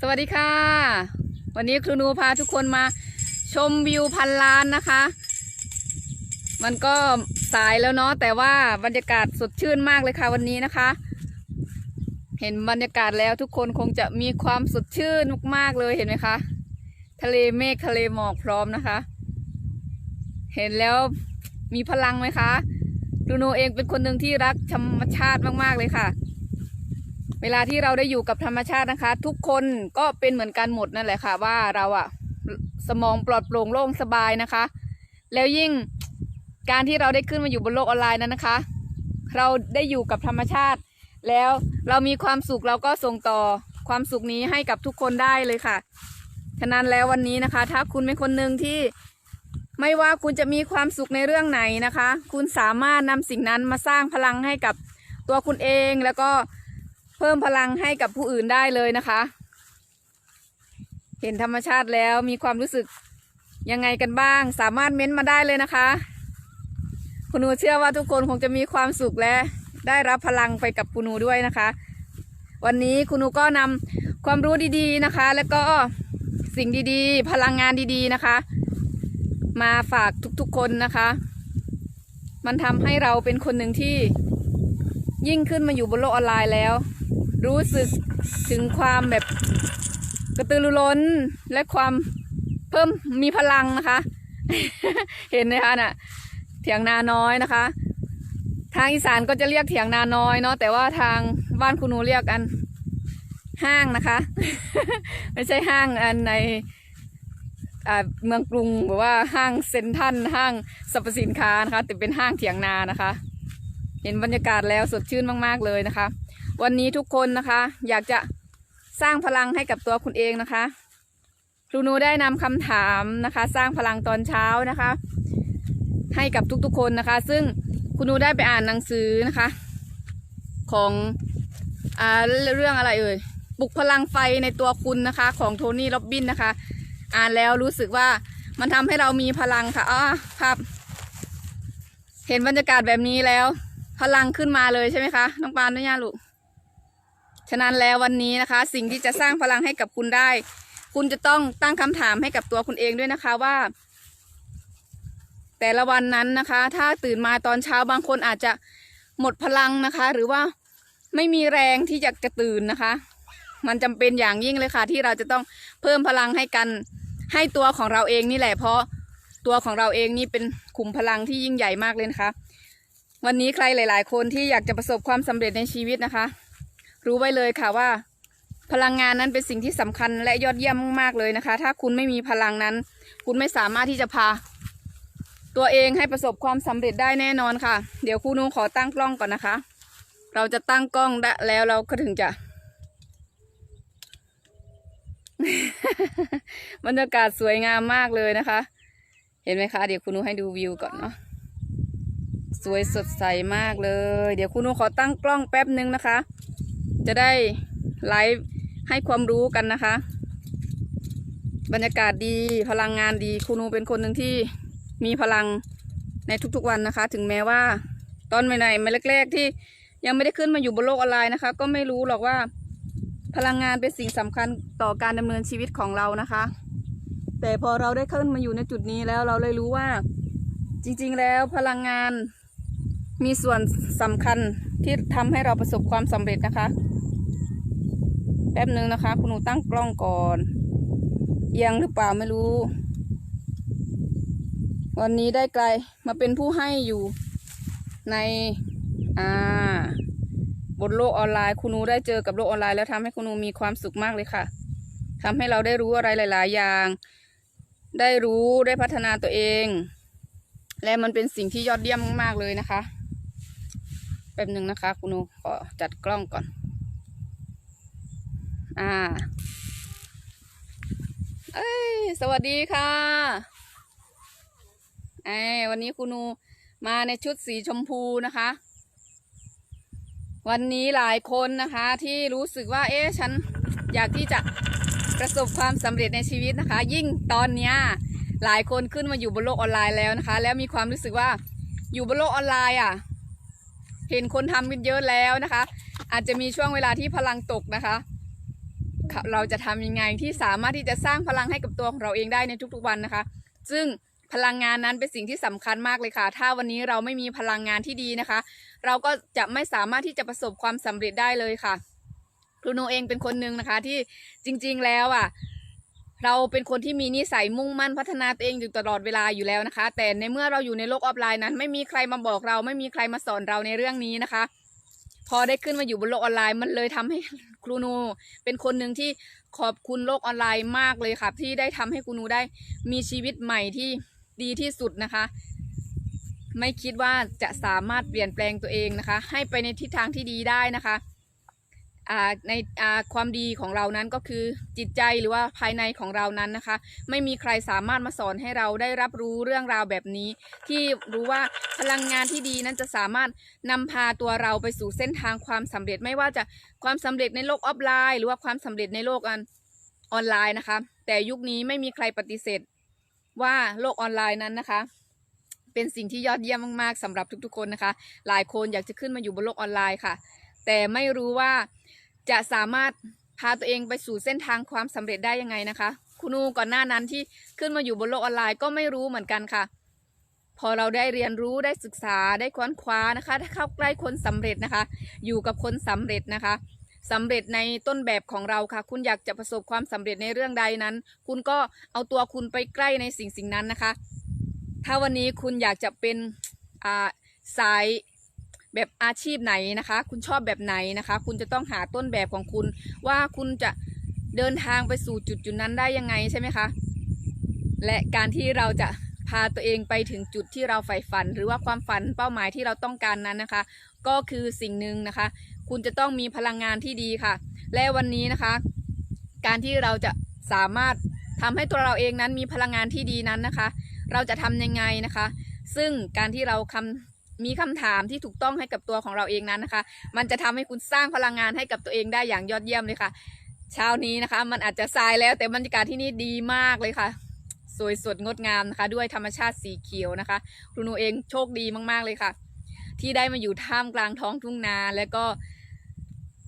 สวัสดีค่ะ วันนี้ครูนูพาทุกคนมาชมวิวพันล้านนะคะ มันก็สายแล้วเนาะแต่ว่าบรรยากาศสดชื่นมากเลยค่ะวันนี้นะคะ เห็นบรรยากาศแล้วทุกคนคงจะมีความสดชื่นมากๆเลยเห็นไหมคะ ทะเลเมฆทะเลหมอกพร้อมนะคะ เห็นแล้วมีพลังไหมคะครูนูเองเป็นคนหนึ่งที่รักธรรมชาติมากๆเลยค่ะ เวลาที่เราได้อยู่กับธรรมชาตินะคะ ทุกคนก็เป็นเหมือนกันหมดนั่นแหละค่ะ ว่าเราอะสมองปลอดโปร่งโล่งสบายนะคะ แล้วยิ่งการที่เราได้ขึ้นมาอยู่บนโลกออนไลน์นั้นนะคะ เราได้อยู่กับธรรมชาติ แล้วเรามีความสุขเราก็ส่งต่อความสุขนี้ให้กับทุกคนได้เลยค่ะ ฉะนั้นแล้ววันนี้นะคะ ถ้าคุณเป็นคนหนึ่งที่ไม่ว่าคุณจะมีความสุขในเรื่องไหนนะคะ คุณสามารถนำสิ่งนั้นมาสร้างพลังให้กับตัวคุณเองแล้วก็ พิ่มพลังให้กับผู้อื่นได้เลยนะคะ เห็นธรรมชาติแล้วมีความรู้สึกยังไงกันบ้าง สามารถเม้นต์มาได้เลยนะคะ คุณหนูเชื่อว่าทุกคนคงจะมีความสุขและได้รับพลังไปกับคุณหนูด้วยนะคะ วันนี้คุณหนูก็นำความรู้ดีๆนะคะ แล้วก็สิ่งดีๆ พลังงานดีๆนะคะ มาฝากทุกๆคนนะคะ มันทำให้เราเป็นคนหนึ่งที่ยิ่งขึ้นมาอยู่บนโลกออนไลน์แล้ว รู้สึกถึงความแบบกระตือรือร้นและความเพิ่มมีพลังนะคะ เห็นไหมคะน่ะเถียงนาน้อยนะคะ ทางอีสานก็จะเรียกเถียงนาน้อยเนาะแต่ว่าทางบ้านคุณหนูเรียกกันห้างนะคะ ไม่ใช่ห้างอันในเมืองกรุงหรือว่าห้างเซ็นทรัลห้างสรรพสินค้านะคะแต่เป็นห้างเถียงนานะคะ เห็นบรรยากาศแล้วสดชื่นมาก ๆ เลยนะคะ วันนี้ทุกคนนะคะ อยากจะสร้างพลังให้กับตัวคุณเองนะคะครูนูได้นำคำถามนะคะ สร้างพลังตอนเช้านะคะ ให้กับทุกๆคนนะคะ ซึ่งครูนูได้ไปอ่านหนังสือนะคะ ของอ่าเรื่องอะไรเอ่ยปลุกพลังไฟในตัวคุณนะคะ ของโทนี่ล็อบบินนะคะ อ่านแล้วรู้สึกว่ามันทำให้เรามีพลังค่ะอ้าครับเห็นบรรยากาศแบบนี้แล้ว พลังขึ้นมาเลยใช่ไหมคะน้องปานด้วยย่าลูก ฉะนั้นแล้ววันนี้นะคะ สิ่งที่จะสร้างพลังให้กับคุณได้ คุณจะต้องตั้งคำถามให้กับตัวคุณเองด้วยนะคะว่า แต่ละวันนั้นนะคะ ถ้าตื่นมาตอนเช้าบางคนอาจจะหมดพลังนะคะ หรือว่าไม่มีแรงที่จะจะตื่นนะคะ มันจำเป็นอย่างยิ่งเลยค่ะ ที่เราจะต้องเพิ่มพลังให้กันให้ตัวของเราเองนี่แหละ เพราะตัวของเราเองนี่เป็นขุมพลังที่ยิ่งใหญ่มากเลยนะคะ วันนี้ใครหลาย ๆ คนที่อยากจะประสบความสำเร็จในชีวิตนะคะ รู้ไว้เลยค่ะว่า พลังงานนั้นเป็นสิ่งที่สำคัญและยอดเยี่ยมมากๆเลยนะคะ ถ้าคุณไม่มีพลังนั้น คุณไม่สามารถที่จะพา ตัวเองให้ประสบความสำเร็จได้แน่นอนค่ะ เดี๋ยวครูนุขอตั้งกล้องก่อนนะคะ เราจะตั้งกล้องได้แล้วเราก็ถึงจะบรรยากาศสวยงามมากเลยนะคะ เห็นไหมคะ เดี๋ยวครูนุให้ดูวิวก่อนเนาะสวยสดใสมากเลย เดี๋ยวคุณนูขอตั้งกล้องแป๊บนึงนะคะ จะได้ไลฟ์ให้ความรู้กันนะคะ บรรยากาศดีพลังงานดีคุณหนูเป็นคนหนึ่งที่มีพลังในทุกๆวันนะคะ ถึงแม้ว่า ตอนใหม่ๆมาแรกๆที่ยังไม่ได้ขึ้นมาอยู่บนโลกออนไลน์นะคะ ก็ไม่รู้หรอกว่า พลังงานเป็นสิ่งสำคัญต่อการดำเนินชีวิตของเรานะคะ แต่พอเราได้ขึ้นมาอยู่ในจุดนี้แล้วเราเลยรู้ว่า จริงๆแล้วพลังงานมีส่วนสำคัญ ที่ทำให้เราประสบความสำเร็จนะคะ แป๊บหนึ่งนะคะ คุณหนูตั้งกล้องก่อนเอียังหรือเปล่าไม่รู้ วันนี้ได้ไกลมาเป็นผู้ให้อยู่ในอ่าบนโลกออนไลน์คุณหนูได้เจอกับโลกออนไลน์แล้วทำให้คุณหนูมีความสุขมากเลยค่ะทำให้เราได้รู้อะไรหลาย ๆ อย่าง ได้รู้ได้พัฒนาตัวเอง และมันเป็นสิ่งที่ยอดเยี่ยมมากๆเลยนะคะ แป๊บหนึ่งนะคะ คุณนูขอจัดกล้องก่อน อ่า เอ้ย สวัสดีค่ะไอ้วันนี้คุณนูมาในชุดสีชมพูนะคะ วันนี้หลายคนนะคะที่รู้สึกว่า เอ๊ะฉันอยากที่จะประสบความสำเร็จในชีวิตนะคะ ยิ่งตอนเนี้ยหลายคนขึ้นมาอยู่บนโลกออนไลน์แล้วนะคะ แล้วมีความรู้สึกว่าอยู่บนโลกออนไลน์อะ เห็นคนทำกันเยอะแล้วนะคะ อาจจะมีช่วงเวลาที่พลังตกนะคะ เราจะทำยังไงที่สามารถที่จะสร้างพลังให้กับตัวของเราเองได้ในทุกๆวันนะคะ ซึ่งพลังงานนั้นเป็นสิ่งที่สำคัญมากเลยค่ะ ถ้าวันนี้เราไม่มีพลังงานที่ดีนะคะ เราก็จะไม่สามารถที่จะประสบความสำเร็จได้เลยค่ะ ครูโนเองเป็นคนหนึ่งนะคะที่จริงๆแล้วอะ เราเป็นคนที่มีนิสัยมุ่งมั่นพัฒนาตัวเองอยู่ตลอดเวลาอยู่แล้วนะคะ แต่ในเมื่อเราอยู่ในโลกออฟไลน์นั้น ไม่มีใครมาบอกเรา ไม่มีใครมาสอนเราในเรื่องนี้นะคะ พอได้ขึ้นมาอยู่บนโลกออนไลน์มันเลยทำให้ครูโนเป็นคนหนึ่งที่ขอบคุณโลกออนไลน์มากเลยค่ะที่ได้ทำให้ครูโนได้มีชีวิตใหม่ที่ดีที่สุดนะคะ ไม่คิดว่าจะสามารถเปลี่ยนแปลงตัวเองนะคะ ให้ไปในทิศทางที่ดีได้นะคะ ในความดีของเรานั้นก็คือจิตใจหรือว่าภายในของเรานั้นนะคะ ไม่มีใครสามารถมาสอนให้เราได้รับรู้เรื่องราวแบบนี้ ที่รู้ว่าพลังงานที่ดีนั้นจะสามารถนำพาตัวเราไปสู่เส้นทางความสำเร็จ ไม่ว่าจะความสำเร็จในโลกออฟไลน์ หรือว่าความสำเร็จในโลกออนออนไลน์นะคะ แต่ยุคนี้ไม่มีใครปฏิเสธว่าโลกออนไลน์นั้นนะคะเป็นสิ่งที่ยอดเยี่ยมมากๆสำหรับทุกๆคนนะคะ หลายคนอยากจะขึ้นมาอยู่บนโลกออนไลน์ค่ะ แต่ไม่รู้ว่าจะสามารถพาตัวเองไปสู่เส้นทางความสำเร็จได้ยังไงนะคะ คุณนูก่อนหน้านั้นที่ขึ้นมาอยู่บนโลกออนไลน์ก็ไม่รู้เหมือนกันค่ะ พอเราได้เรียนรู้ได้ศึกษาได้ค้นคว้านะคะได้เข้าใกล้คนสำเร็จนะคะ อยู่กับคนสำเร็จนะคะสำเร็จในต้นแบบของเราค่ะ คุณอยากจะประสบความสำเร็จในเรื่องใดนั้น คุณก็เอาตัวคุณไปใกล้ในสิ่งสิ่งนั้นนะคะ ถ้าวันนี้คุณอยากจะเป็นสาย แบบอาชีพไหนนะคะ คุณชอบแบบไหนนะคะ คุณจะต้องหาต้นแบบของคุณ ว่าคุณจะเดินทางไปสู่จุดจุดนั้นได้ยังไงใช่ไหมคะ และการที่เราจะพาตัวเองไปถึงจุดที่เราใฝ่ฝัน หรือว่าความฝันเป้าหมายที่เราต้องการนั้นนะคะ ก็คือสิ่งหนึ่งนะคะ คุณจะต้องมีพลังงานที่ดีค่ะ และวันนี้นะคะ การที่เราจะสามารถทำให้ตัวเราเองนั้นมีพลังงานที่ดีนั้นนะคะ เราจะทำยังไงนะคะ ซึ่งการที่เราคำ มีคำถามที่ถูกต้องให้กับตัวของเราเองนั้นนะคะ มันจะทำให้คุณสร้างพลังงานให้กับตัวเองได้อย่างยอดเยี่ยมเลยค่ะ เช้านี้นะคะ มันอาจจะทรายแล้วแต่บรรยากาศที่นี่ดีมากเลยค่ะ สวยสดงดงามนะคะ ด้วยธรรมชาติสีเขียวนะคะครูหนูเองโชคดีมากๆเลยค่ะ ที่ได้มาอยู่ท่ามกลางท้องทุ่งนาแล้วก็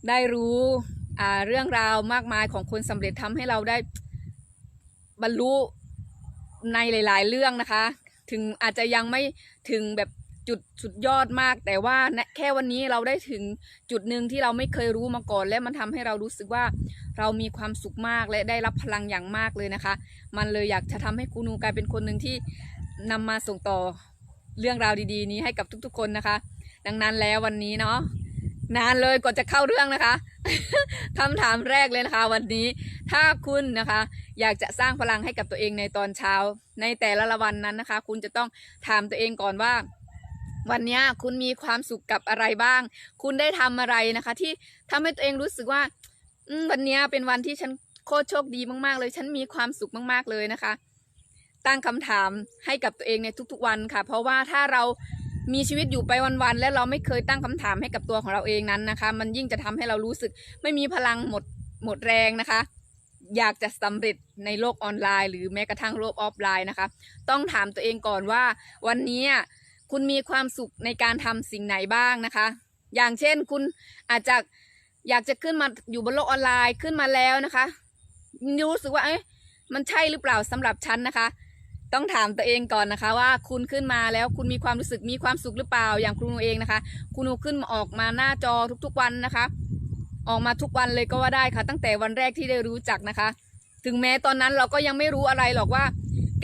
ได้รู้เรื่องราวมากมายของคนสำเร็จทำให้เราได้บรรลุในหลาย ๆ เรื่องนะคะ ถึงอาจจะยังไม่ถึงแบบ จุดสุดยอดมาก แต่ว่าแค่วันนี้เราได้ถึงจุดหนึ่งที่เราไม่เคยรู้มาก่อน และมันทำให้เรารู้สึกว่าเรามีความสุขมากและได้รับพลังอย่างมากเลยนะคะ มันเลยอยากจะทำให้ครูนูกลายเป็นคนหนึ่งที่นำมาส่งต่อเรื่องราวดีๆ นี้ให้กับทุกๆ คนนะคะ ดังนั้นแล้ววันนี้เนาะนานเลยก่อนจะเข้าเรื่องนะคะคำถามแรกเลยนะคะ วันนี้ถ้าคุณนะคะ อยากจะสร้างพลังให้กับตัวเองในตอนเช้า ในแต่ละวันนั้นนะคะ คุณจะต้องถามตัวเองก่อนว่า วันนี้คุณมีความสุขกับอะไรบ้าง คุณได้ทำอะไรนะคะ ที่ทำให้ตัวเองรู้สึกว่าวันนี้เป็นวันที่ฉันโคตรโชคดีมากๆ เลย ฉันมีความสุขมากๆเลยนะคะ ตั้งคำถามให้กับตัวเองในทุกๆวันค่ะ เพราะว่าถ้าเรามีชีวิตอยู่ไปวันๆและเราไม่เคยตั้งคำถามให้กับตัวของเราเองนั้นนะคะ มันยิ่งจะทำให้เรารู้สึกไม่มีพลังหมดหมดแรงนะคะ อยากจะสำเร็จในโลกออนไลน์ หรือแม้กระทั่งโลกออฟไลน์นะคะ ต้องถามตัวเองก่อนว่า วันนี้ คุณมีความสุขในการทำสิ่งไหนบ้างนะคะ อย่างเช่นคุณอาจจะอยากจะขึ้นมาอยู่บนโลกออนไลน์ขึ้นมาแล้วนะคะ รู้สึกว่าเอ๊ะมันใช่หรือเปล่าสำหรับฉันนะคะ ต้องถามตัวเองก่อนนะคะ ว่าคุณขึ้นมาแล้วคุณมีความรู้สึกมีความสุขหรือเปล่า อย่างครูนูเองนะคะ ครูนูขึ้นมาออกมาหน้าจอทุกๆวันนะคะ ออกมาทุกวันเลยก็ว่าได้ค่ะ ตั้งแต่วันแรกที่ได้รู้จักนะคะ ถึงแม้ตอนนั้นเราก็ยังไม่รู้อะไรหรอกว่า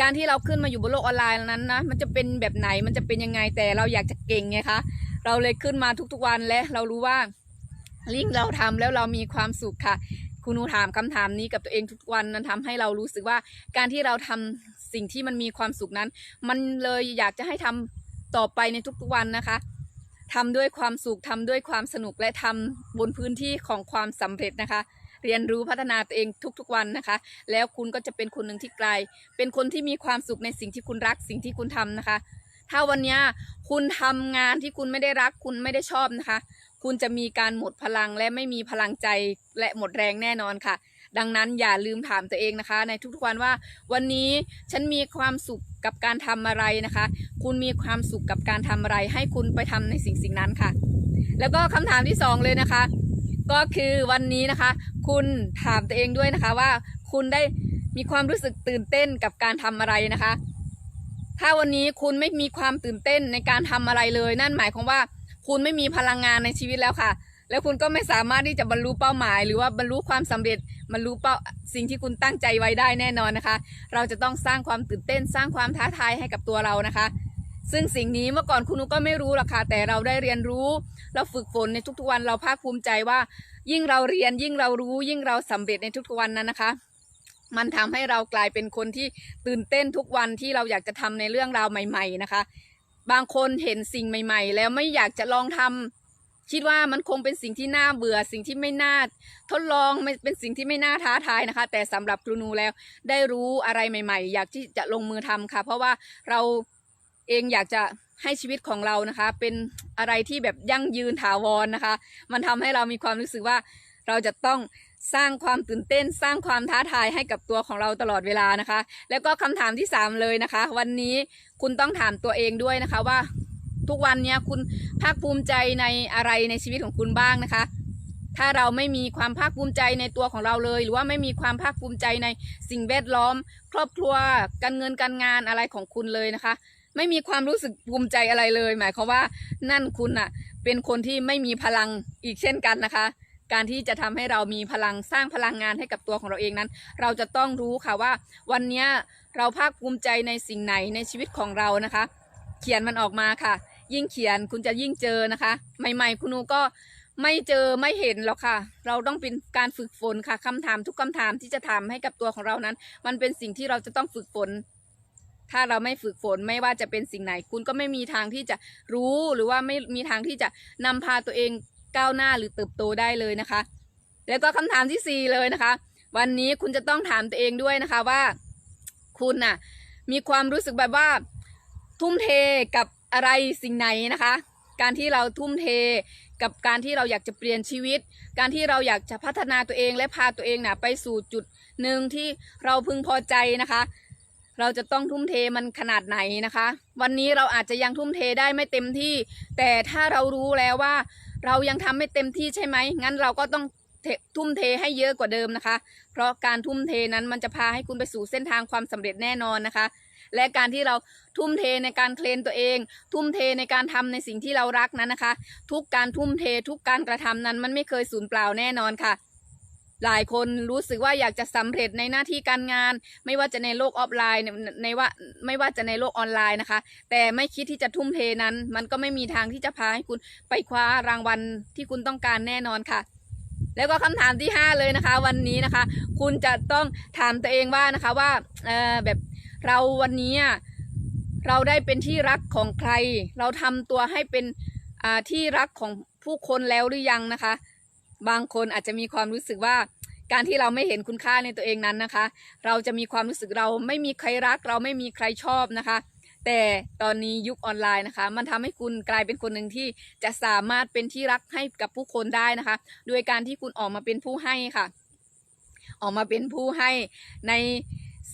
การที่เราขึ้นมาอยู่บนโลกออนไลน์นั้นนะมันจะเป็นแบบไหนมันจะเป็นยังไงแต่เราอยากจะเก่งไงคะเราเลยขึ้นมาทุกๆวันและเรารู้ว่าลิงเราทำแล้วเรามีความสุขค่ะคุณหนูถามคำถามนี้กับตัวเองทุกวันนั้นทำให้เรารู้สึกว่าการที่เราทำสิ่งที่มันมีความสุขนั้น มันเลยอยากจะให้ทำต่อไปในทุกๆวันนะคะทำด้วยความสุขทำด้วยความสนุกและทำบนพื้นที่ของความสำเร็จนะคะ เรียนรู้พัฒนาตัวเองทุกๆวันนะคะ แล้วคุณก็จะเป็นคนหนึ่งที่ไกล เป็นคนที่มีความสุขในสิ่งที่คุณรักสิ่งที่คุณทำนะคะ ถ้าวันนี้คุณทำงานที่คุณไม่ได้รักคุณไม่ได้ชอบนะคะ คุณจะมีการหมดพลังและไม่มีพลังใจและหมดแรงแน่นอนค่ะ ดังนั้นอย่าลืมถามตัวเองนะคะ ในทุกๆวันว่าวันนี้ฉันมีความสุขกับการทำอะไรนะคะ คุณมีความสุขกับการทำอะไร ให้คุณไปทำในสิ่งสิ่งนั้นค่ะ แล้วก็คำถามที่สองเลยนะคะ ก็คือวันนี้นะคะ คุณถามตัวเองด้วยนะคะว่าคุณได้มีความรู้สึกตื่นเต้นกับการทำอะไรนะคะ ถ้าวันนี้คุณไม่มีความตื่นเต้นในการทำอะไรเลย นั่นหมายความว่า คุณไม่มีพลังงานในชีวิตแล้วค่ะ แล้วคุณก็ไม่สามารถที่จะบรรลุเป้าหมาย หรือว่าบรรลุความสำเร็จบรรลุเป้าสิ่งที่คุณตั้งใจไว้ได้แน่นอนนะคะ เราจะต้องสร้างความตื่นเต้น สร้างความท้าทายให้กับตัวเรานะคะ ซึ่งสิ่งนี้เมื่อก่อนคุณนุก็ไม่รู้หรอกค่ะแต่เราได้เรียนรู้ เราฝึกฝนในทุกๆวันเราภาคภูมิใจว่า ยิ่งเราเรียนยิ่งเรารู้ ยิ่งเราสำเร็จในทุกๆวันนั้นนะคะ มันทำให้เรากลายเป็นคนที่ตื่นเต้นทุกวันที่เราอยากจะทำในเรื่องราวใหม่ ๆนะคะ บางคนเห็นสิ่งใหม่ ๆ แล้วไม่อยากจะลองทำคิดว่ามันคงเป็นสิ่งที่น่าเบื่อสิ่งที่ไม่น่าทดลองไม่เป็นสิ่งที่ไม่น่าท้าทายนะคะ แต่สำหรับครูนูแล้วได้รู้อะไรใหม่ ๆ อยากที่จะลงมือทำค่ะ เพราะว่าเรา เองอยากจะให้ชีวิตของเรานะคะ เป็นอะไรที่แบบยั่งยืนถาวรนะคะ มันทำให้เรามีความรู้สึกว่าเราจะต้องสร้างความตื่นเต้นสร้างความท้าทายให้กับตัวของเราตลอดเวลานะคะ แล้วก็คำถามที่สามเลยนะคะ วันนี้คุณต้องถามตัวเองด้วยนะคะว่า ทุกวันเนี้ยคุณภาคภูมิใจในอะไรในชีวิตของคุณบ้างนะคะ ถ้าเราไม่มีความภาคภูมิใจในตัวของเราเลย หรือว่าไม่มีความภาคภูมิใจในสิ่งแวดล้อม ครอบครัวการเงินการงานอะไรของคุณเลยนะคะ ไม่มีความรู้สึกภูมิใจอะไรเลย หมายความว่านั่นคุณน่ะเป็นคนที่ไม่มีพลังอีกเช่นกันนะคะ การที่จะทำให้เรามีพลังสร้างพลังงานให้กับตัวของเราเองนั้น เราจะต้องรู้ค่ะว่า วันนี้เราภาคภูมิใจในสิ่งไหนในชีวิตของเรานะคะ เขียนมันออกมาค่ะ ยิ่งเขียนคุณจะยิ่งเจอนะคะ ใหม่ ๆ คุณนูก็ไม่เจอไม่เห็นหรอกค่ะ เราต้องเป็นการฝึกฝนค่ะคำถามทุกคำถามที่จะถามให้กับตัวของเรานั้น มันเป็นสิ่งที่เราจะต้องฝึกฝน ถ้าเราไม่ฝึกฝนไม่ว่าจะเป็นสิ่งไหน คุณก็ไม่มีทางที่จะรู้หรือว่าไม่มีทางที่จะนำพาตัวเองก้าวหน้าหรือเติบโตได้เลยนะคะ แล้วก็คำถามที่สี่เลยนะคะ วันนี้คุณจะต้องถามตัวเองด้วยนะคะว่า คุณน่ะมีความรู้สึกแบบว่า ทุ่มเทกับอะไรสิ่งไหนนะคะ การที่เราทุ่มเทกับการที่เราอยากจะเปลี่ยนชีวิต การที่เราอยากจะพัฒนาตัวเองและพาตัวเองน่ะไปสู่จุดหนึ่งที่เราพึงพอใจนะคะ เราจะต้องทุ่มเทมันขนาดไหนนะคะ วันนี้เราอาจจะยังทุ่มเทได้ไม่เต็มที่ แต่ถ้าเรารู้แล้วว่า เรายังทำไม่เต็มที่ใช่ไหมงั้นเราก็ต้องทุ่มเทให้เยอะกว่าเดิมนะคะ เพราะการทุ่มเทนั้นมันจะพาให้คุณไปสู่เส้นทางความสำเร็จแน่นอนนะคะ และการที่เราทุ่มเทในการเทรนตัวเอง ทุ่มเทในการทำในสิ่งที่เรารักนั้นนะคะ ทุกการทุ่มเททุกการกระทำนั้นมันไม่เคยสูญเปล่าแน่นอนค่ะ หลายคนรู้สึกว่าอยากจะสำเร็จในหน้าที่การงาน ไม่ว่าจะในโลกออฟไลน์ในว่าไม่ว่าจะในโลกออนไลน์นะคะ แต่ไม่คิดที่จะทุ่มเทนั้น มันก็ไม่มีทางที่จะพาให้คุณไปคว้ารางวัลที่คุณต้องการแน่นอนค่ะแล้วก็คำถามที่ 5 เลยนะคะ วันนี้นะคะ คุณจะต้องถามตัวเองว่านะคะว่าเออแบบเราวันนี้เราได้เป็นที่รักของใคร เราทำตัวให้เป็นที่รักของผู้คนแล้วหรือยังนะคะ บางคนอาจจะมีความรู้สึกว่าการที่เราไม่เห็นคุณค่าในตัวเองนั้นนะคะ เราจะมีความรู้สึกเราไม่มีใครรัก เราไม่มีใครชอบนะคะ แต่ตอนนี้ยุคออนไลน์นะคะ มันทำให้คุณกลายเป็นคนหนึ่งที่จะสามารถเป็นที่รักให้กับผู้คนได้นะคะ โดยการที่คุณออกมาเป็นผู้ให้ค่ะ ออกมาเป็นผู้ให้ใน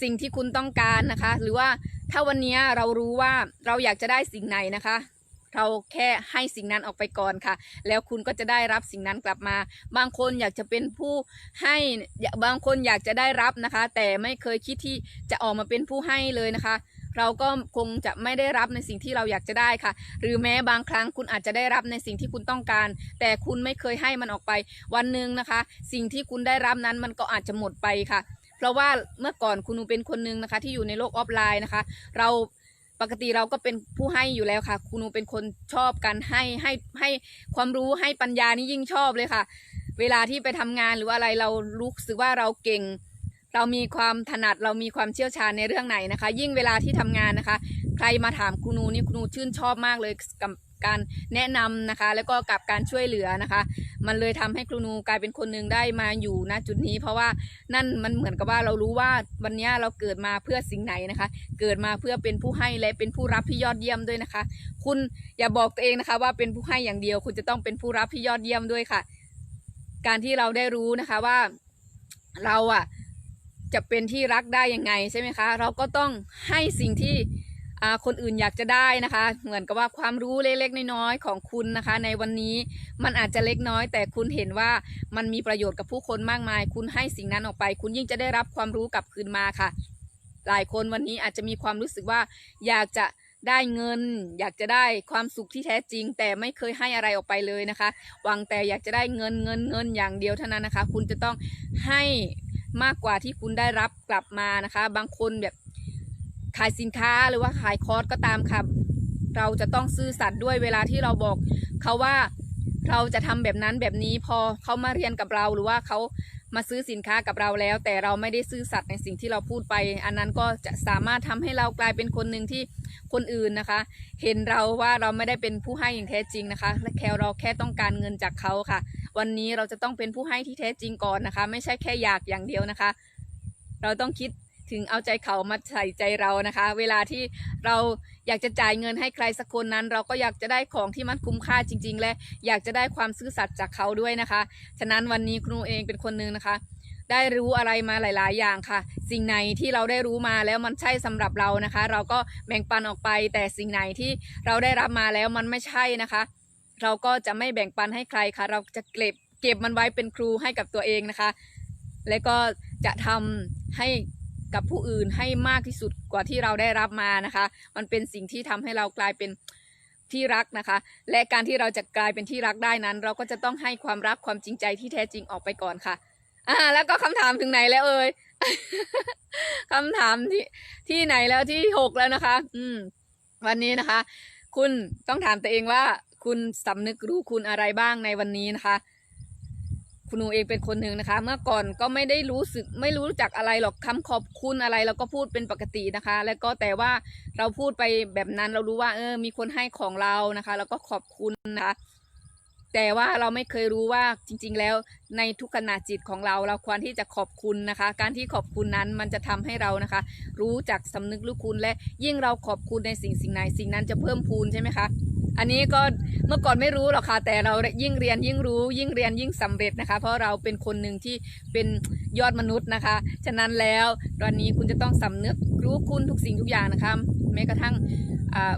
สิ่งที่คุณต้องการนะคะ หรือว่าถ้าวันนี้เรารู้ว่าเราอยากจะได้สิ่งไหนนะคะ เราแค่ให้สิ่งนั้นออกไปก่อนค่ะ แล้วคุณก็จะได้รับสิ่งนั้นกลับมา บางคนอยากจะเป็นผู้ให้บางคนอยากจะได้รับนะคะ แต่ไม่เคยคิดที่จะออกมาเป็นผู้ให้เลยนะคะ เราก็คงจะไม่ได้รับในสิ่งที่เราอยากจะได้ค่ะ หรือแม้บางครั้งคุณอาจจะได้รับในสิ่งที่คุณต้องการ แต่คุณไม่เคยให้มันออกไป วันหนึ่งนะคะ สิ่งที่คุณได้รับนั้นมันก็อาจจะหมดไปค่ะ เพราะว่าเมื่อก่อนคุณเป็นคนหนึ่งนะคะ ที่อยู่ในโลกออฟไลน์นะคะ เรา ปกติเราก็เป็นผู้ให้อยู่แล้วค่ะคุณหนูเป็นคนชอบการให้ให้ให้ความรู้ให้ปัญญานี่ยิ่งชอบเลยค่ะ เวลาที่ไปทำงานหรือว่าอะไรเรารู้สึกว่าเราเก่ง เรามีความถนัดเรามีความเชี่ยวชาญในเรื่องไหนนะคะ ยิ่งเวลาที่ทำงานนะคะ ใครมาถามคุณนูนี่คุณนูชื่นชอบมากเลยกับ การแนะนำนะคะ แล้วก็กับการช่วยเหลือนะคะ มันเลยทำให้ครูนูกลายเป็นคนหนึ่งได้มาอยู่ณจุดนี้ เพราะว่านั่นมันเหมือนกับว่าเรารู้ว่าวันนี้เราเกิดมาเพื่อสิ่งไหนนะคะ เกิดมาเพื่อเป็นผู้ให้และเป็นผู้รับที่ยอดเยี่ยมด้วยนะคะ คุณอย่าบอกตัวเองนะคะ ว่าเป็นผู้ให้อย่างเดียว คุณจะต้องเป็นผู้รับที่ยอดเยี่ยมด้วยค่ะ การที่เราได้รู้นะคะว่าเราอะจะเป็นที่รักได้ยังไงใช่ไหมคะ เราก็ต้องให้สิ่งที่ คนอื่นอยากจะได้นะคะ เหมือนกับว่าความรู้เล็กๆน้อยๆของคุณนะคะ ในวันนี้มันอาจจะเล็กน้อย แต่คุณเห็นว่ามันมีประโยชน์กับผู้คนมากมาย คุณให้สิ่งนั้นออกไป คุณยิ่งจะได้รับความรู้กลับคืนมาค่ะ หลายคนวันนี้อาจจะมีความรู้สึกว่าอยากจะได้เงิน อยากจะได้ความสุขที่แท้จริง แต่ไม่เคยให้อะไรออกไปเลยนะคะหวังแต่อยากจะได้เงินเงินเงินอย่างเดียวเท่านั้นนะคะ คุณจะต้องให้มากกว่าที่คุณได้รับกลับมานะคะ บางคนแบบ ขายสินค้าหรือว่าขายคอร์สก็ตามค่ะ เราจะต้องซื่อสัตย์ด้วยเวลาที่เราบอกเขาว่าเราจะทำแบบนั้นแบบนี้พอเขามาเรียนกับเราหรือว่าเขามาซื้อสินค้ากับเราแล้ว แต่เราไม่ได้ซื่อสัตย์ในสิ่งที่เราพูดไป อันนั้นก็จะสามารถทำให้เรากลายเป็นคนหนึ่งที่คนอื่นนะคะ เห็นเราว่าเราไม่ได้เป็นผู้ให้อย่างแท้จริงนะคะและแค่เราแค่ต้องการเงินจากเขาค่ะ วันนี้เราจะต้องเป็นผู้ให้ที่แท้จริงก่อนนะคะ ไม่ใช่แค่อยากอย่างเดียวนะคะ เราต้องคิด ถึงเอาใจเขามาใส่ใจเรานะคะ เวลาที่เราอยากจะจ่ายเงินให้ใครสักคนนั้น เราก็อยากจะได้ของที่มันคุ้มค่าจริง ๆ และอยากจะได้ความซื่อสัตย์จากเขาด้วยนะคะ ฉะนั้นวันนี้ครูเองเป็นคนหนึ่งนะคะ ได้รู้อะไรมาหลาย ๆ อย่างค่ะ สิ่งไหนที่เราได้รู้มาแล้วมันใช่สำหรับเรานะคะ เราก็แบ่งปันออกไป แต่สิ่งไหนที่เราได้รับมาแล้วมันไม่ใช่นะคะ เราก็จะไม่แบ่งปันให้ใครค่ะ เราจะเก็บเก็บมันไว้เป็นครูให้กับตัวเองนะคะ และก็จะทำให้ กับผู้อื่นให้มากที่สุดกว่าที่เราได้รับมานะคะ มันเป็นสิ่งที่ทำให้เรากลายเป็นที่รักนะคะ และการที่เราจะกลายเป็นที่รักได้นั้น เราก็จะต้องให้ความรักความจริงใจที่แท้จริงออกไปก่อนค่ะ อ่า แล้วก็คำถามถึงไหนแล้วเอ่ยคำถามที่ที่ไหนแล้วที่หกแล้วนะคะ อืม วันนี้นะคะ คุณต้องถามตัวเองว่า คุณสำนึกรู้คุณอะไรบ้างในวันนี้นะคะ คุณหนูเองเป็นคนหนึ่งนะคะ เมื่อก่อนก็ไม่ได้รู้สึกไม่รู้จักอะไรหรอกคำขอบคุณอะไรเราก็พูดเป็นปกตินะคะ แล้วก็แต่ว่าเราพูดไปแบบนั้นเรารู้ว่าเออมีคนให้ของเรานะคะ แล้วก็ขอบคุณนะคะ แต่ว่าเราไม่เคยรู้ว่าจริงๆแล้วในทุกขณะจิตของเราเราควรที่จะขอบคุณนะคะ การที่ขอบคุณนั้นมันจะทำให้เรานะคะ รู้จักสำนึกรู้คุณ และยิ่งเราขอบคุณในสิ่งสิ่งไหนสิ่งนั้นจะเพิ่มพูนใช่ไหมคะอันนี้ก็เมื่อก่อนไม่รู้หรอกค่ะแต่เรายิ่งเรียนยิ่งรู้ยิ่งเรียนยิ่งสำเร็จนะคะ เพราะเราเป็นคนหนึ่งที่เป็นยอดมนุษย์นะคะ ฉะนั้นแล้วตอนนี้คุณจะต้องสำนึกรู้คุณทุกสิ่งทุกอย่างนะคะแม้กระทั่งอ่า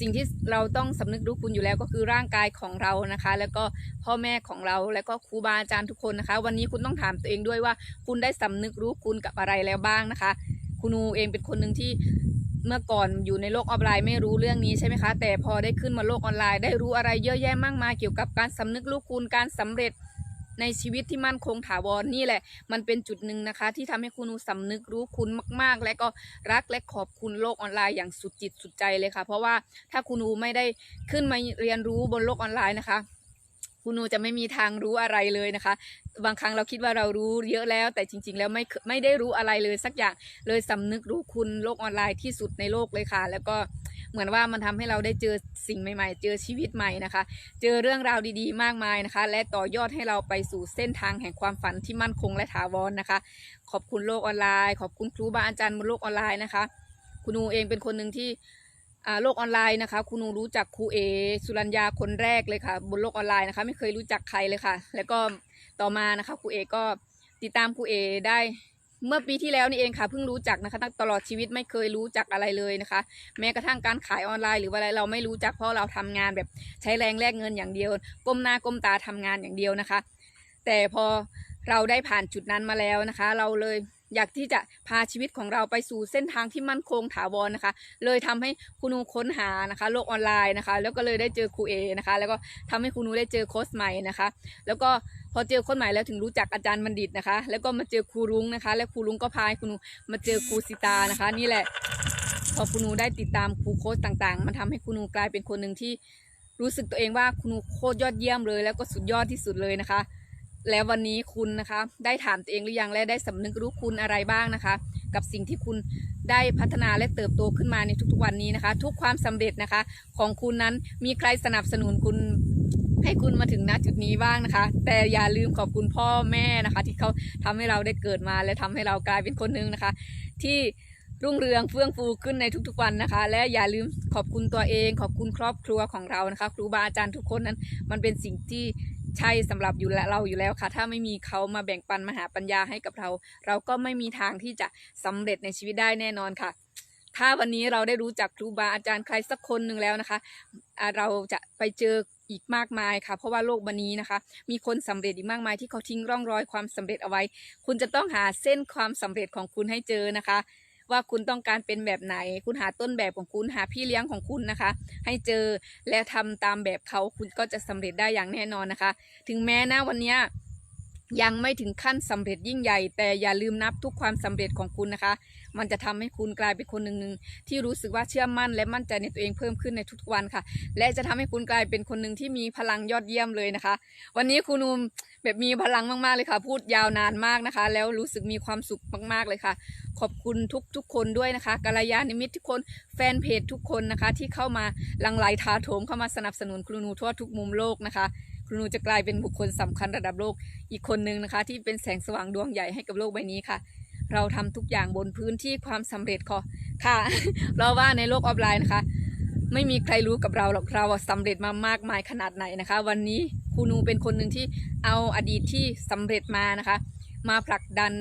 สิ่งที่เราต้องสำนึกรู้คุณอยู่แล้วก็คือร่างกายของเรานะคะ แล้วก็พ่อแม่ของเราแล้วก็ครูบาอาจารย์ทุกคนนะคะ วันนี้คุณต้องถามตัวเองด้วยว่า คุณได้สำนึกรู้คุณกับอะไรแล้วบ้างนะคะคุณนูเองเป็นคนหนึ่งที่เมื่อก่อนอยู่ในโลกออนไลน์ไม่รู้เรื่องนี้ใช่ไหมคะ แต่พอได้ขึ้นมาโลกออนไลน์ได้รู้อะไรเยอะแยะมากมายเกี่ยวกับการสำนึกรู้คุณการสำเร็จ ในชีวิตที่มั่นคงถาวรนี่แหละ มันเป็นจุดหนึ่งนะคะ ที่ทำให้คุณนูสำนึกรู้คุณมาก ๆ และก็รักและขอบคุณโลกออนไลน์อย่างสุดจิตสุดใจเลยค่ะ เพราะว่าถ้าคุณูไม่ได้ขึ้นมาเรียนรู้บนโลกออนไลน์นะคะ คุณนูจะไม่มีทางรู้อะไรเลยนะคะ บางครั้งเราคิดว่าเรารู้เยอะแล้ว แต่จริง ๆ แล้วไม่ไม่ได้รู้อะไรเลยสักอย่างเลยสำนึกรู้คุณโลกออนไลน์ที่สุดในโลกเลยค่ะ แล้วก็เหมือนว่ามันทำให้เราได้เจอสิ่งใหม่ ๆ เจอชีวิตใหม่นะคะ เจอเรื่องราวดีๆ มากมายนะคะ และต่อยอดให้เราไปสู่เส้นทางแห่งความฝันที่มั่นคงและถาวรนะคะ ขอบคุณโลกออนไลน์ ขอบคุณครูบาอาจารย์บนโลกออนไลน์นะคะ คุณนูเองเป็นคนหนึ่งที่ โลกออนไลน์นะคะคุณนูรู้จักครูเอ สุรัญญาคนแรกเลยค่ะ บนโลกออนไลน์นะคะ ไม่เคยรู้จักใครเลยค่ะ แล้วก็ต่อมานะคะครูเอก็ติดตามครูเอได้เมื่อปีที่แล้วนี่เองค่ะเพิ่งรู้จักนะคะตลอดชีวิตไม่เคยรู้จักอะไรเลยนะคะ แม้กระทั่งการขายออนไลน์หรืออะไรเราไม่รู้จักเพราะเราทำงานแบบใช้แรงแลกเงินอย่างเดียว ก้มหน้าก้มตาทำงานอย่างเดียวนะคะ แต่พอเราได้ผ่านจุดนั้นมาแล้วนะคะ เราเลย อยากที่จะพาชีวิตของเราไปสู่เส้นทางที่มั่นคงถาวรนะคะ เลยทำให้คุณนูค้นหานะคะ โลกออนไลน์นะคะ แล้วก็เลยได้เจอครูเอนะคะ แล้วก็ทำให้คุณนูได้เจอโค้ชใหม่นะคะ แล้วก็พอเจอคนใหม่แล้วถึงรู้จักอาจารย์บัณฑิตนะคะ แล้วก็มาเจอครูรุ้งนะคะ และครูรุ้งก็พาให้คุณนูมาเจอครูสิตานะคะ นี่แหละ พอคุณนูได้ติดตามครูโค้ชต่างๆ มันทำให้คุณนูกลายเป็นคนหนึ่งที่รู้สึกตัวเองว่าคุณนูโคตรยอดเยี่ยมเลย แล้วก็สุดยอดที่สุดเลยนะคะ แล้ววันนี้คุณนะคะ ได้ถามตัวเองหรือยังและได้สำนึกรู้คุณอะไรบ้างนะคะ กับสิ่งที่คุณได้พัฒนาและเติบโตขึ้นมาในทุกๆวันนี้นะคะ ทุกความสำเร็จนะคะ ของคุณนั้นมีใครสนับสนุนคุณให้คุณมาถึงณจุดนี้บ้างนะคะ แต่อย่าลืมขอบคุณพ่อแม่นะคะ ที่เขาทำให้เราได้เกิดมาและทำให้เรากลายเป็นคนหนึ่งนะคะ ที่ รุ่งเรืองเฟื่องฟูขึ้นในทุกๆวันนะคะ และอย่าลืมขอบคุณตัวเอง ขอบคุณครอบครัวของเรานะคะ ครูบาอาจารย์ทุกคนนั้น มันเป็นสิ่งที่ใช่สำหรับอยู่แล้วเราอยู่แล้วค่ะ ถ้าไม่มีเขามาแบ่งปันมหาปัญญาให้กับเรา เราก็ไม่มีทางที่จะสำเร็จในชีวิตได้แน่นอนค่ะ ถ้าวันนี้เราได้รู้จักครูบาอาจารย์ใครสักคนหนึ่งแล้วนะคะ เราจะไปเจออีกมากมายค่ะ เพราะว่าโลกใบนี้นะคะ มีคนสำเร็จอีกมากมายที่เขาทิ้งร่องรอยความสำเร็จเอาไว้ คุณจะต้องหาเส้นความสำเร็จของคุณให้เจอนะคะ ว่าคุณต้องการเป็นแบบไหน คุณหาต้นแบบของคุณหาพี่เลี้ยงของคุณนะคะ ให้เจอและทำตามแบบเขาคุณก็จะสำเร็จได้อย่างแน่นอนนะคะ ถึงแม้นะวันนี้ยยังไม่ถึงขั้นสำเร็จยิ่งใหญ่ แต่อย่าลืมนับทุกความสำเร็จของคุณนะคะ มันจะทำให้คุณกลายเป็นคนหนึ่งหนึ่งที่รู้สึกว่าเชื่อมั่น และมั่นใจในตัวเองเพิ่มขึ้นในทุกวันค่ะ และจะทำให้คุณกลายเป็นคนหนึ่งที่มีพลังยอดเยี่ยมเลยนะคะ วันนี้คุณนูมแบบมีพลังมากๆเลยค่ะ พูดยาวนานมากนะคะ แล้วรู้สึกมีความสุขมากๆเลยค่ะ ขอบคุณทุกทุกๆคนด้วยนะคะกัลยาณมิตรทุกคนแฟนเพจทุกคนนะคะ ที่เข้ามาลังไหลทาโถมเข้ามาสนับสนุนครูนูทั่วทุกมุมโลกนะคะครูนูจะกลายเป็นบุคคลสำคัญระดับโลกอีกคนหนึ่งนะคะ ที่เป็นแสงสว่างดวงใหญ่ให้กับโลกใบนี้ค่ะ เราทำทุกอย่างบนพื้นที่ความสำเร็จค่ะค่ะ เพราะว่าในโลกออนไลน์นะคะ ไม่มีใครรู้กับเราหรอกเราอะสำเร็จมามากมายขนาดไหนนะคะ วันนี้ครูนูเป็นคนหนึ่งที่เอาอดีตที่สำเร็จมานะคะ มาผลักดัน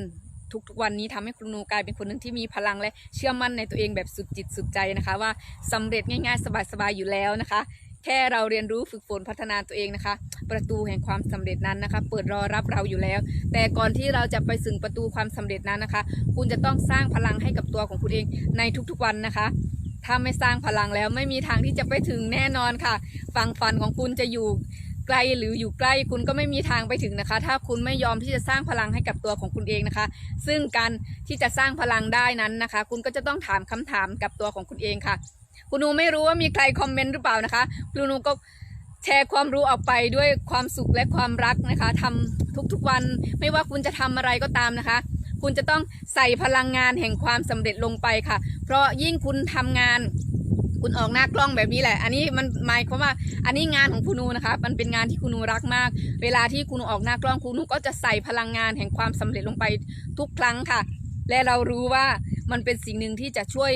ทุกๆวันนี้ทำให้ครูนูกลายเป็นคนหนึ่งที่มีพลังและเชื่อมั่นในตัวเองแบบสุดจิตสุดใจนะคะ ว่าสำเร็จง่ายๆ สบายๆอยู่แล้วนะคะ แค่เราเรียนรู้ฝึกฝนพัฒนาตัวเองนะคะ ประตูแห่งความสำเร็จนั้นนะคะ เปิดรอรับเราอยู่แล้ว แต่ก่อนที่เราจะไปถึงประตูความสำเร็จนั้นนะคะ คุณจะต้องสร้างพลังให้กับตัวของคุณเองในทุกๆวันนะคะถ้าไม่สร้างพลังแล้วไม่มีทางที่จะไปถึงแน่นอนค่ะ ฝั่งฝันของคุณจะอยู่ไกลหรืออยู่ใกล้คุณก็ไม่มีทางไปถึงนะคะ ถ้าคุณไม่ยอมที่จะสร้างพลังให้กับตัวของคุณเองนะคะ ซึ่งการที่จะสร้างพลังได้นั้นนะคะ คุณก็จะต้องถามคำถามกับตัวของคุณเองค่ะ คุณนูไม่รู้ว่ามีใครคอมเมนต์หรือเปล่านะคะคุณนูก็แชร์ความรู้ออกไปด้วยความสุขและความรักนะคะทำทุกๆวันไม่ว่าคุณจะทำอะไรก็ตามนะคะ คุณจะต้องใส่พลังงานแห่งความสำเร็จลงไปค่ะ เพราะยิ่งคุณทำงานคุณออกหน้ากล้องแบบนี้แหละ อันนี้มันหมายความว่า อันนี้งานของคุณนูนะคะ มันเป็นงานที่คุณนูรักมาก เวลาที่คุณนูออกหน้ากล้องคุณนูก็จะใส่พลังงานแห่งความสำเร็จลงไปทุกครั้งค่ะ และเรารู้ว่ามันเป็นสิ่งหนึ่งที่จะช่วย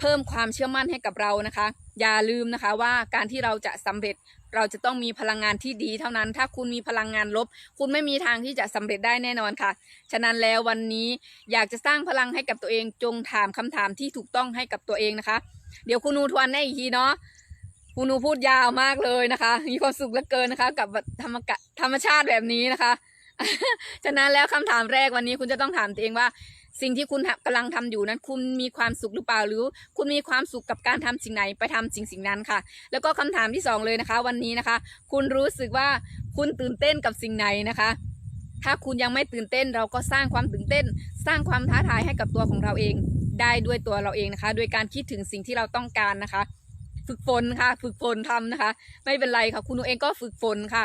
เพิ่มความเชื่อมั่นให้กับเรานะคะ อย่าลืมนะคะว่าการที่เราจะสำเร็จเราจะต้องมีพลังงานที่ดีเท่านั้น ถ้าคุณมีพลังงานลบ คุณไม่มีทางที่จะสำเร็จได้แน่นอนค่ะ ฉะนั้นแล้ววันนี้อยากจะสร้างพลังให้กับตัวเองจงถามคำถามที่ถูกต้องให้กับตัวเองนะคะ เดี๋ยวคุณนูทวนให้อีกทีเนาะคุณนูพูดยาวมากเลยนะคะ มีความสุขเหลือเกินนะคะ กับธรรมกะธรรมชาติแบบนี้นะคะ ฉะนั้นแล้วคำถามแรกวันนี้คุณจะต้องถามตัวเองว่า สิ่งที่คุณกำลังทำอยู่นั้น คุณมีความสุขหรือเปล่าหรือ คุณมีความสุขกับการทำสิ่งไหนไปทำสิ่งสิ่งนั้นค่ะ แล้วก็คำถามที่สองเลยนะคะ วันนี้นะคะ คุณรู้สึกว่าคุณตื่นเต้นกับสิ่งไหนนะคะ ถ้าคุณยังไม่ตื่นเต้นเราก็สร้างความตื่นเต้น สร้างความท้าทายให้กับตัวของเราเอง ได้ด้วยตัวเราเองนะคะ โดยการคิดถึงสิ่งที่เราต้องการนะคะ ฝึกฝนค่ะ ฝึกฝนทำนะคะ ไม่เป็นไรค่ะ คุณเองก็ฝึกฝนค่ะ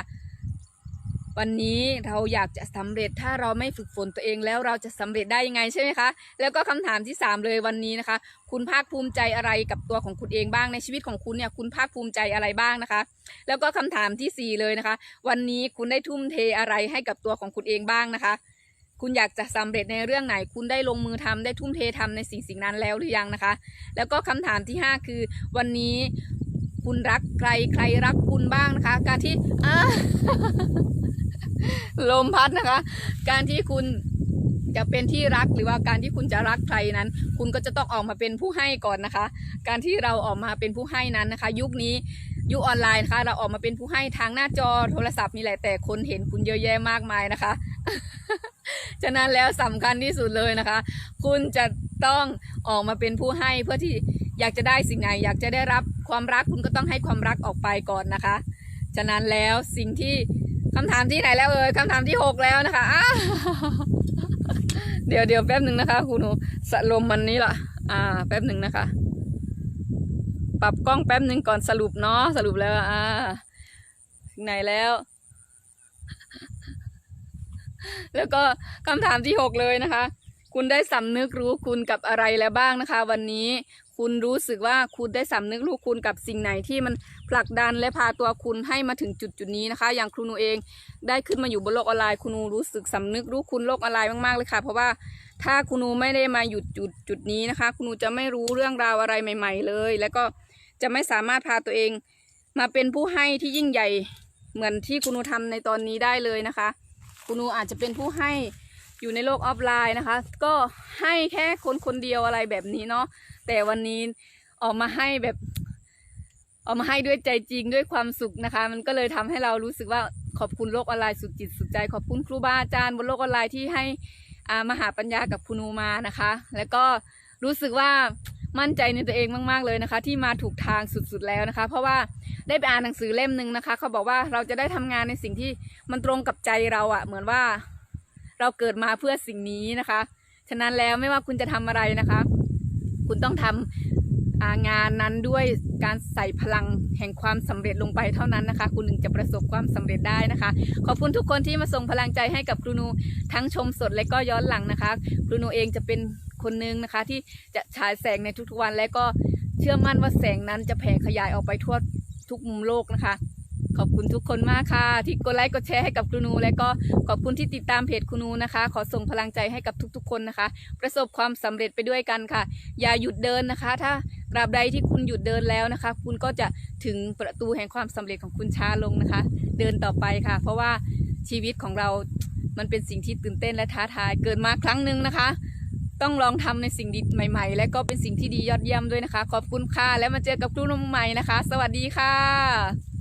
วันนี้เราอยากจะสำเร็จถ้าเราไม่ฝึกฝนตัวเองแล้วเราจะสำเร็จได้ยังไงใช่ไหมคะ แล้วก็คำถามที่สามเลยวันนี้นะคะ คุณภาคภูมิใจอะไรกับตัวของคุณเองบ้างในชีวิตของคุณเนี่ยคุณภาคภูมิใจอะไรบ้างนะคะ แล้วก็คำถามที่สี่เลยนะคะ วันนี้คุณได้ทุ่มเทอะไรให้กับตัวของคุณเองบ้างนะคะ คุณอยากจะสำเร็จในเรื่องไหน คุณได้ลงมือทำได้ทุ่มเททำในสิ่งสิ่งนั้นแล้วหรือยังนะคะ แล้วก็คำถามที่ห้าคือ วันนี้คุณรักใครใครรักคุณบ้างนะคะ การที่อ่า ลมพัดนะคะ การที่คุณจะเป็นที่รักหรือว่าการที่คุณจะรักใครนั้น คุณก็จะต้องออกมาเป็นผู้ให้ก่อนนะคะ การที่เราออกมาเป็นผู้ให้นั้นนะคะ ยุคนี้ยุคออนไลน์นะคะ เราออกมาเป็นผู้ให้ทางหน้าจอโทรศัพท์นี่แหละแต่คนเห็นคุณเยอะแยะมากมายนะคะ ฉะนั้นแล้วสำคัญที่สุดเลยนะคะ คุณจะต้องออกมาเป็นผู้ให้เพื่อที่อยากจะได้สิ่งไหน อยากจะได้รับความรักคุณก็ต้องให้ความรักออกไปก่อนนะคะ ฉะนั้นแล้วสิ่งที่ คำถามที่ไหนแล้วเอ่ยคำถามที่หกแล้วนะคะ เดี๋ยวเดี๋ยวแป๊บหนึ่งนะคะคุณหนูสะลมมันนี้ล่ะ อ่า แป๊บหนึ่งนะคะ ปรับกล้องแป๊บหนึ่งก่อนสรุปเนาะสรุปแล้ว อ่าถึงไหนแล้ว แล้วก็คำถามที่หกเลยนะคะ คุณได้สำนึกรู้คุณกับอะไรแล้วบ้างนะคะ วันนี้ คุณรู้สึกว่าคุณได้สำนึกรู้คุณกับสิ่งไหนที่มันผลักดันและพาตัวคุณให้มาถึงจุดจุดนี้นะคะ อย่างครูหนูเองได้ขึ้นมาอยู่บนโลกออนไลน์ครูหนูรู้สึกสำนึกรู้คุณโลกออนไลน์มากๆเลยค่ะ เพราะว่าถ้าครูหนูไม่ได้มาหยุดจุดจุดนี้นะคะครูหนูจะไม่รู้เรื่องราวอะไรใหม่ ๆ เลย แล้วก็จะไม่สามารถพาตัวเอง มาเป็นผู้ให้ที่ยิ่งใหญ่เหมือนที่ครูหนูทำในตอนนี้ได้เลยนะคะครูหนูอาจจะเป็นผู้ให้อยู่ในโลกออฟไลน์นะคะ ก็ให้แค่คนคนเดียวอะไรแบบนี้เนาะ แต่วันนี้ออกมาให้แบบออกมาให้ด้วยใจจริงด้วยความสุขนะคะ มันก็เลยทำให้เรารู้สึกว่าขอบคุณโลกออนไลน์สุดจิตสุดใจ ขอบคุณครูบาอาจารย์บนโลกออนไลน์ที่ให้ามหาปัญญากับคุณูมานะคะ แล้วก็รู้สึกว่ามั่นใจในตัวเองมาก ๆ เลยนะคะ ที่มาถูกทางสุดๆแล้วนะคะ เพราะว่าได้ไปอ่านหนังสือเล่มหนึ่งนะคะ เขาบอกว่าเราจะได้ทำงานในสิ่งที่มันตรงกับใจเราอะเหมือนว่าเราเกิดมาเพื่อสิ่งนี้นะคะ ฉะนั้นแล้วไม่ว่าคุณจะทำอะไรนะคะ คุณต้องทำงานนั้นด้วยการใส่พลังแห่งความสำเร็จลงไปเท่านั้นนะคะ คุณถึงจะประสบความสำเร็จได้นะคะ ขอบคุณทุกคนที่มาส่งพลังใจให้กับครูนูทั้งชมสดและก็ย้อนหลังนะคะครูนูเองจะเป็นคนหนึงนะคะ ที่จะฉายแสงในทุกๆวันและก็เชื่อมั่นว่าแสงนั้นจะแผ่ขยายออกไปทั่วทุกมุมโลกนะคะ ขอบคุณทุกคนมากค่ะ ที่กดไลค์กดแชร์ให้กับครูนู และก็ขอบคุณที่ติดตามเพจครูนูนะคะ ขอส่งพลังใจให้กับทุกๆ คนนะคะ ประสบความสำเร็จไปด้วยกันค่ะ อย่าหยุดเดินนะคะ ถ้าตราบใดที่คุณหยุดเดินแล้วนะคะ คุณก็จะถึงประตูแห่งความสำเร็จของคุณช้าลงนะคะ เดินต่อไปค่ะ เพราะว่าชีวิตของเรา มันเป็นสิ่งที่ตื่นเต้นและท้าทายเกิดมาครั้งหนึ่งนะคะ ต้องลองทำในสิ่งดีใหม่ ๆ และก็เป็นสิ่งที่ดียอดเยี่ยมด้วยนะคะ ขอบคุณค่ะ แล้วมาเจอกับครูนมใหม่นะคะ สวัสดีค่ะ